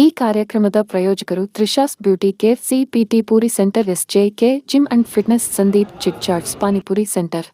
ಈ ಕಾರ್ಯಕ್ರಮದ ಪ್ರಾಯೋಜಕರು ತ್ರಿಷಾಸ್ beauty care CPT puri centre, S J K, gym and fitness, Sandeep chitchats panipuri centre.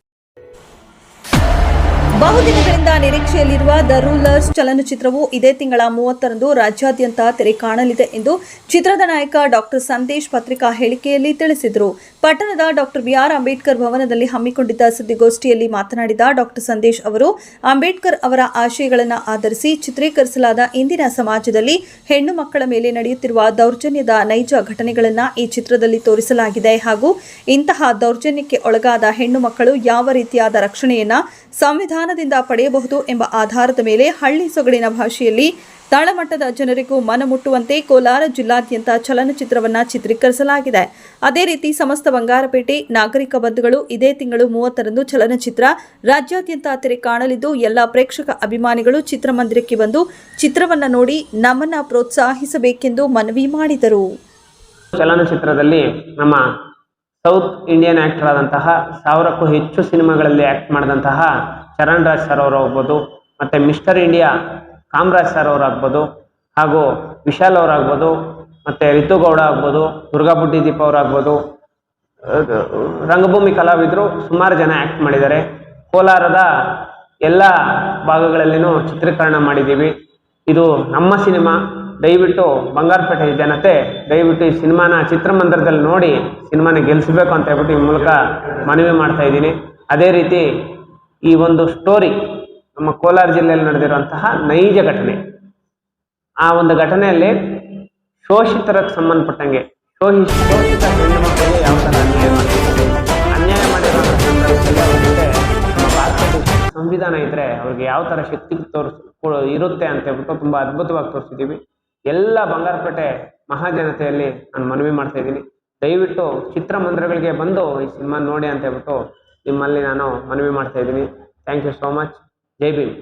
ಬಹುದಿನಗಳಿಂದ ನಿರೀಕ್ಷೆಯಲ್ಲಿರುವ the rulers ಚಲನಚಿತ್ರವು ಇದೇ ತಿಂಗಳ ಮೂವತ್ತರಂದು ರಾಜ್ಯಾದ್ಯಂತ ತೆರೆ ಕಾಣಲಿದೆ ಎಂದು ಚಿತ್ರದ ನಾಯಕ ಡಾಕ್ಟರ್ ಸಂದೇಶ್ ಪತ್ರಿಕಾ ಹೇಳಿಕೆಯಲ್ಲಿ ತಿಳಿಸಿದರು. ಪಟ್ಟಣದ ಡಾಕ್ಟರ್ ಬಿಆರ್ ಅಂಬೇಡ್ಕರ್ ಭವನದಲ್ಲಿ ಹಮ್ಮಿಕೊಂಡಿದ್ದ ಸುದ್ದಿಗೋಷ್ಠಿಯಲ್ಲಿ ಮಾತನಾಡಿದ ಡಾಕ್ಟರ್ ಸಂದೇಶ್ ಅವರು, ಅಂಬೇಡ್ಕರ್ ಅವರ ಆಶಯಗಳನ್ನು ಆಧರಿಸಿ ಚಿತ್ರೀಕರಿಸಲಾದ ಇಂದಿನ ಸಮಾಜದಲ್ಲಿ ಹೆಣ್ಣು ಮಕ್ಕಳ ಮೇಲೆ ನಡೆಯುತ್ತಿರುವ ದೌರ್ಜನ್ಯದ ನೈಜ ಘಟನೆಗಳನ್ನು ಈ ಚಿತ್ರದಲ್ಲಿ ತೋರಿಸಲಾಗಿದೆ ಹಾಗೂ ಇಂತಹ ದೌರ್ಜನ್ಯಕ್ಕೆ ಒಳಗಾದ ಹೆಣ್ಣು ಮಕ್ಕಳು ಯಾವ ರೀತಿಯಾದ ರಕ್ಷಣೆಯನ್ನ ಸಂವಿಧಾನದಿಂದ ಪಡೆಯಬಹುದು ಎಂಬ ಆಧಾರದ ಮೇಲೆ ಹಳ್ಳಿ ಸೊಗಡಿನ ಭಾಷೆಯಲ್ಲಿ ತಳಮಟ್ಟದ ಜನರಿಗೂ ಮನಮುಟ್ಟುವಂತೆ ಕೋಲಾರ ಜಿಲ್ಲಾದ್ಯಂತ ಚಲನಚಿತ್ರವನ್ನ ಚಿತ್ರೀಕರಿಸಲಾಗಿದೆ. ಅದೇ ರೀತಿ ಸಮಸ್ತ ಬಂಗಾರಪೇಟೆ ನಾಗರಿಕ ಬಂಧುಗಳು ಇದೇ ತಿಂಗಳು ಮೂವತ್ತರಂದು ಚಲನಚಿತ್ರ ರಾಜ್ಯಾದ್ಯಂತ ತೆರೆ ಕಾಣಲಿದ್ದು, ಎಲ್ಲ ಪ್ರೇಕ್ಷಕ ಅಭಿಮಾನಿಗಳು ಚಿತ್ರಮಂದಿರಕ್ಕೆ ಬಂದು ಚಿತ್ರವನ್ನ ನೋಡಿ ನಮ್ಮನ್ನ ಪ್ರೋತ್ಸಾಹಿಸಬೇಕೆಂದು ಮನವಿ ಮಾಡಿದರು. ಚಲನಚಿತ್ರದಲ್ಲಿ ನಮ್ಮ ಸೌತ್ ಇಂಡಿಯನ್ ಆಕ್ಟರ್ ಆದಂತಹ ಸಾವಿರಕ್ಕೂ ಹೆಚ್ಚು ಸಿನಿಮಾಗಳಲ್ಲಿ ಆಕ್ಟ್ ಮಾಡಿದಂತಹ ಚರಣ್ ರಾಜ್ ಸರ್ ಅವರು ಆಗ್ಬೋದು, ಮತ್ತು ಮಿಸ್ಟರ್ ಇಂಡಿಯಾ ಕಾಮರಾಜ್ ಸರ್ ಅವರಾಗ್ಬೋದು ಹಾಗೂ ವಿಶಾಲ್ ಅವರಾಗ್ಬೋದು ಮತ್ತು ರಿತುಗೌಡ ಆಗ್ಬೋದು, ದುರ್ಗಾ ಬುಡ್ಡಿ ದೀಪ ಅವರಾಗ್ಬೋದು ರಂಗಭೂಮಿ ಕಲಾವಿದರು ಸುಮಾರು ಜನ ಆ್ಯಕ್ಟ್ ಮಾಡಿದ್ದಾರೆ. ಕೋಲಾರದ ಎಲ್ಲ ಭಾಗಗಳಲ್ಲಿನೂ ಚಿತ್ರೀಕರಣ ಮಾಡಿದ್ದೀವಿ. ಇದು ನಮ್ಮ ಸಿನಿಮಾ. ದಯವಿಟ್ಟು ಬಂಗಾರಪೇಟೆ ಜನತೆ ದಯವಿಟ್ಟು ಈ ಸಿನಿಮಾನ ಚಿತ್ರಮಂದಿರದಲ್ಲಿ ನೋಡಿ ಸಿನಿಮಾನ ಗೆಲ್ಲಿಸ್ಬೇಕು ಅಂತ ಹೇಳ್ಬಿಟ್ಟು ಈ ಮೂಲಕ ಮನವಿ ಮಾಡ್ತಾ ಇದ್ದೀನಿ. ಅದೇ ರೀತಿ ಈ ಒಂದು ಸ್ಟೋರಿ ನಮ್ಮ ಕೋಲಾರ ಜಿಲ್ಲೆಯಲ್ಲಿ ನಡೆದಿರುವಂತಹ ನೈಜ ಘಟನೆ. ಆ ಒಂದು ಘಟನೆಯಲ್ಲಿ ಶೋಷಿತರಕ್ಕೆ ಸಂಬಂಧಪಟ್ಟಂಗೆ, ಶೋಷಿ, ಶೋಷಿತ ಹೆಣ್ಣು ಮಕ್ಕಳಿಗೆ ಯಾವ ಥರ ಅನ್ಯಾಯ ಅನ್ಯಾಯ ಮಾಡಿರೋ ಸಂವಿಧಾನ ಇದ್ರೆ ಅವ್ರಿಗೆ ಯಾವ ಥರ ಶಕ್ತಿ ತೋರಿಸ್, ಇರುತ್ತೆ ಅಂತ ಹೇಳ್ಬಿಟ್ಟು ತುಂಬ ಅದ್ಭುತವಾಗಿ ತೋರಿಸಿದ್ದೀವಿ. ಎಲ್ಲ ಬಂಗಾರಪೇಟೆ ಮಹಾಜನತೆಯಲ್ಲಿ ನಾನು ಮನವಿ ಮಾಡ್ತಾ ಇದ್ದೀನಿ. ದಯವಿಟ್ಟು ಚಿತ್ರಮಂದಿರಗಳಿಗೆ ಬಂದು ಈ ಸಿನಿಮಾ ನೋಡಿ ಅಂತ ಹೇಳ್ಬಿಟ್ಟು ನಿಮ್ಮಲ್ಲಿ ನಾನು ಮನವಿ ಮಾಡ್ತಾ ಇದ್ದೀನಿ. Thank you so much Jai Bhim.